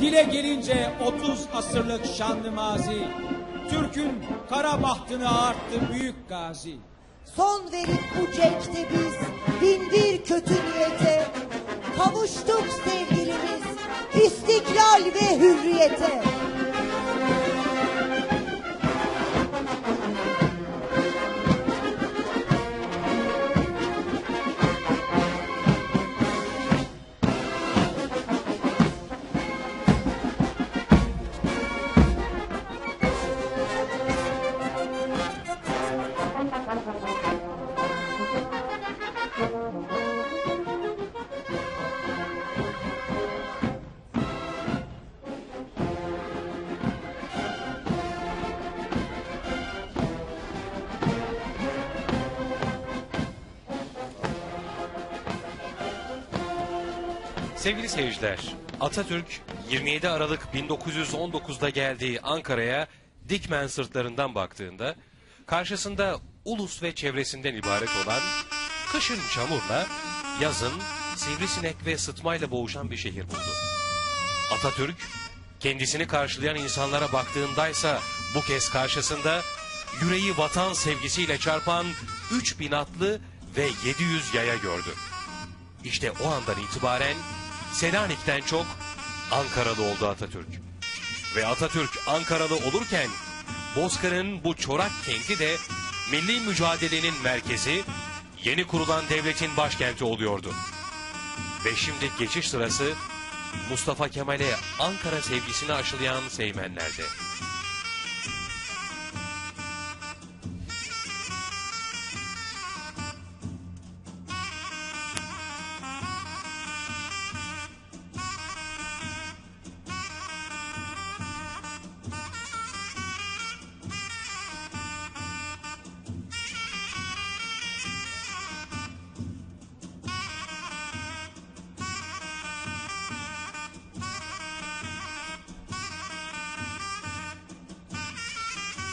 Dile gelince 30 asırlık şanlı mazi, Türk'ün kara bahtını ağarttı büyük gazi. Son verip bu cenkte biz bin bir kötü niyete Kavuştuk sevgilimiz istiklal ve hürriyete Sevgili seyirciler, Atatürk 27 Aralık 1919'da geldiği Ankara'ya Dikmen sırtlarından baktığında karşısında ulus ve çevresinden ibaret olan kışın çamurla, yazın sivrisinek ve sıtmayla boğuşan bir şehir buldu. Atatürk kendisini karşılayan insanlara baktığındaysa bu kez karşısında yüreği vatan sevgisiyle çarpan 3000 atlı ve 700 yaya gördü. İşte o andan itibaren Selanik'ten çok Ankaralı oldu Atatürk. Ve Atatürk Ankaralı olurken Bozkır'ın bu çorak kenti de milli mücadelenin merkezi, yeni kurulan devletin başkenti oluyordu. Ve şimdi geçiş sırası Mustafa Kemal'e Ankara sevgisini aşılayan Seymenler'de.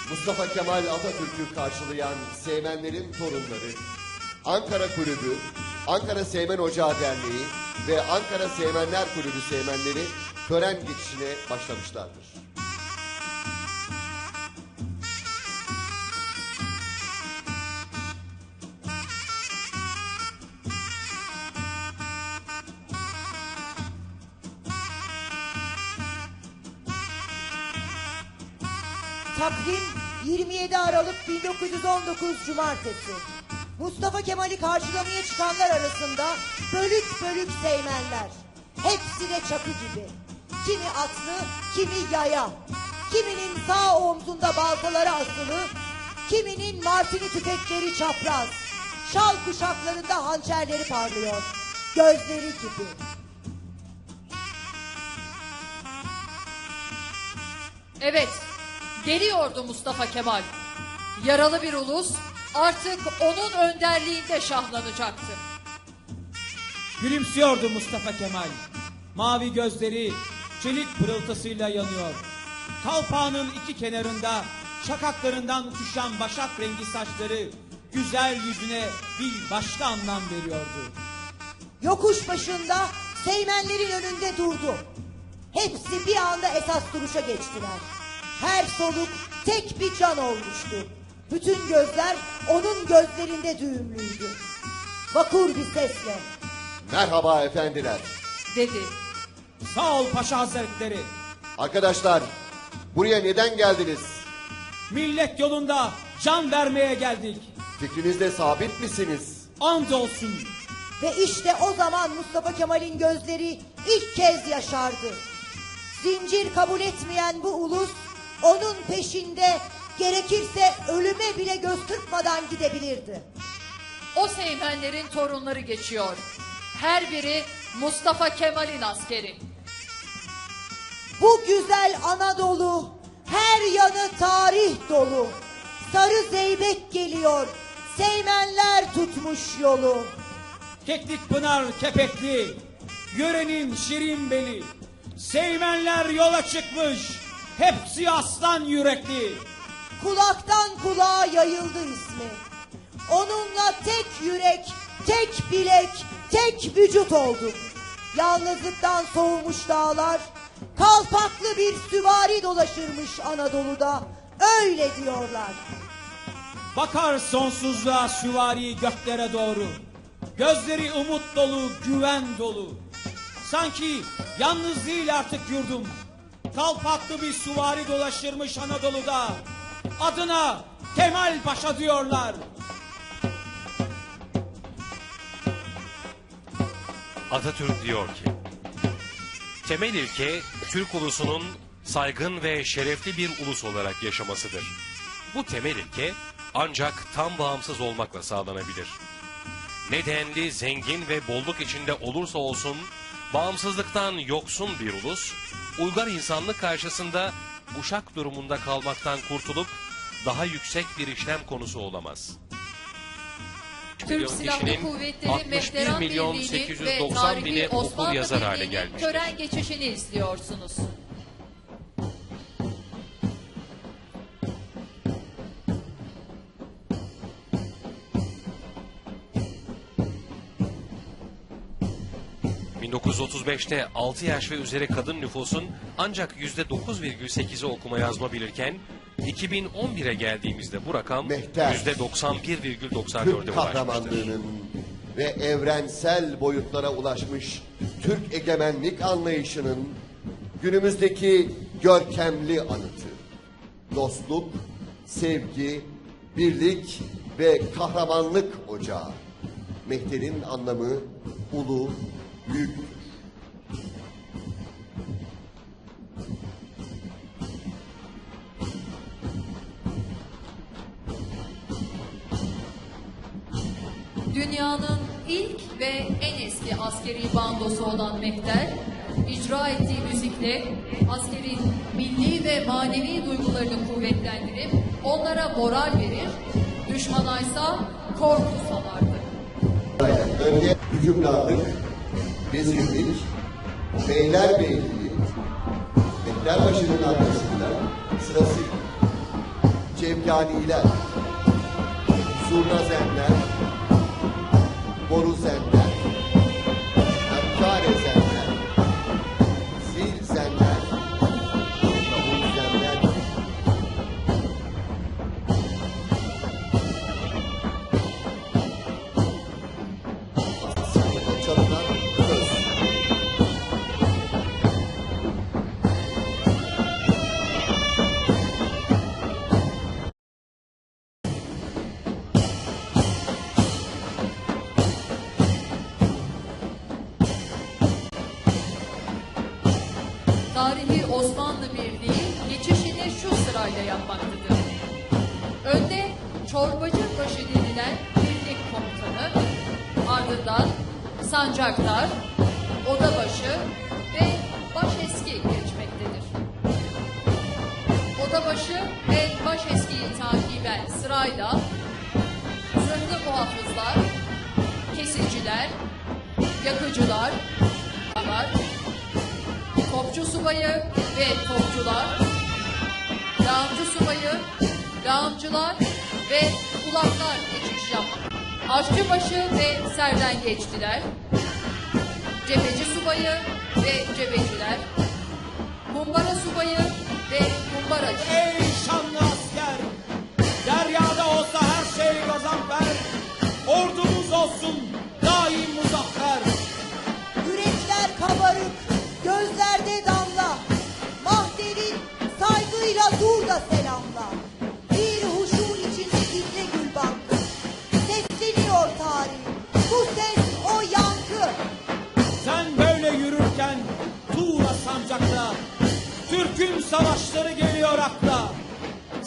Mustafa Kemal Atatürk'ü karşılayan Seymenlerin torunları, Ankara Kulübü, Ankara Seymen Ocağı Derneği ve Ankara Seymenler Kulübü Seymenleri tören geçişine başlamışlardır. Takvim 27 Aralık 1919 Cumartesi. Mustafa Kemal'i karşılamaya çıkanlar arasında bölük bölük seymenler. Hepsi de çakı gibi. Kimi atlı, kimi yaya. Kiminin sağ omzunda baltaları asılı Kiminin martini tüfekleri çapraz. Şal kuşaklarında hançerleri parlıyor. Gözleri gibi. Evet, geliyordu Mustafa Kemal. Yaralı bir ulus artık onun önderliğinde şahlanacaktı. Gülümsüyordu Mustafa Kemal. Mavi gözleri çelik pırıltısıyla yanıyor. Kalpağının iki kenarında şakaklarından uçuşan başak rengi saçları güzel yüzüne bir başka anlam veriyordu. Yokuş başında Seymenlerin önünde durdu. Hepsi bir anda esas duruşa geçtiler. Her soluk tek bir can olmuştu. Bütün gözler onun gözlerinde düğümlüydü. Vakur bir sesle Merhaba efendiler. Dedi. Sağ ol Paşa Hazretleri. Arkadaşlar, buraya neden geldiniz? Millet yolunda can vermeye geldik. Fikrinizde sabit misiniz? And olsun. ve işte o zaman Mustafa Kemal'in gözleri ilk kez yaşardı. Zincir kabul etmeyen bu ulus onun peşinde gerekirse ölüme bile göz kırpmadan gidebilirdi. O seymenlerin torunları geçiyor. Her biri Mustafa Kemal'in askeri. Bu güzel Anadolu her yanı tarih dolu. Sarı zeybek geliyor. Seymenler tutmuş yolu. Keklik Pınar kepekli, yörenin şirin beli. Seymenler yola çıkmış, hepsi aslan yürekli. Kulaktan kulağa yayıldı ismi. Onunla tek yürek, tek bilek, tek vücut olduk. Yalnızlıktan soğumuş dağlar, kalk farklı bir süvari dolaşırmış Anadolu'da. Öyle diyorlar. Bakar sonsuzluğa süvari göklere doğru. Gözleri umut dolu, güven dolu. Sanki yalnız değil artık yurdum. Kalpaklı bir süvari dolaşırmış Anadolu'da. Adına Kemal Paşa diyorlar. Atatürk diyor ki, temel ilke Türk ulusunun saygın ve şerefli bir ulus olarak yaşamasıdır. Bu temel ilke ancak tam bağımsız olmakla sağlanabilir. Ne denli zengin ve bolluk içinde olursa olsun bağımsızlıktan yoksun bir ulus, uygar insanlık karşısında uşak durumunda kalmaktan kurtulup daha yüksek bir işlem konusu olamaz. Türk Silahlı Kuvvetleri 61 Mehteran milyon Birliği'ni ve 890 bini okul Osmanlı yazar hale gelmiştir. tören geçişini izliyorsunuz. ...1935'te 6 yaş ve üzeri kadın nüfusun ancak %9,8'i okuma yazma bilirken... ...2011'e geldiğimizde bu rakam Mehter. %91,94'e Türk ulaşmıştır. kahramanlığının ve evrensel boyutlara ulaşmış Türk egemenlik anlayışının günümüzdeki görkemli anıtı. Dostluk, sevgi, birlik ve kahramanlık ocağı. Mehter'in anlamı ulu, büyüktür. İlk ve en eski askeri bandosu olan Mehter, icra ettiği müzikle askerin milli ve manevi duygularını kuvvetlendirip onlara moral verir, düşmanaysa korku salardı. Önce hükümdarlık, vezirlik, beylerbeyliği, Mehterbaşı'nın arkasında sırasıyla Cevkaniler, Zurnazenler, Moruzé. Osmanlı Birliği geçişini şu sırayla yapmaktadır. Önde Çorbacıbaşı denilen birlik komutanı, ardından sancaktar, odabaşı ve başeski geçmektedir. Odabaşı ve başeskiyi takiben sırayla zırhlı muhafızlar, kesiciler, yakıcılar, Topçu subayı ve topçular, lağımcı subayı, lağımcılar ve kulaklar geçiş yaptı. Aşçıbaşı ve serden geçtiler. Cepheci subayı ve cebeciler. Kumbara subayı ve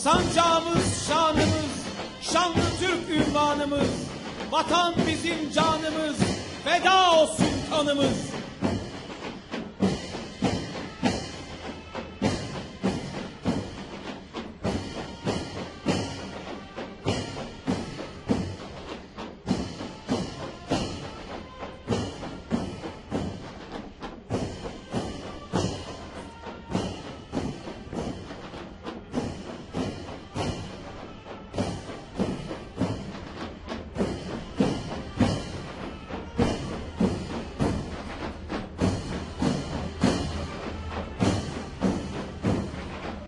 Sancağımız şanımız Şanlı Türk ünvanımız Vatan bizim canımız Feda olsun kanımız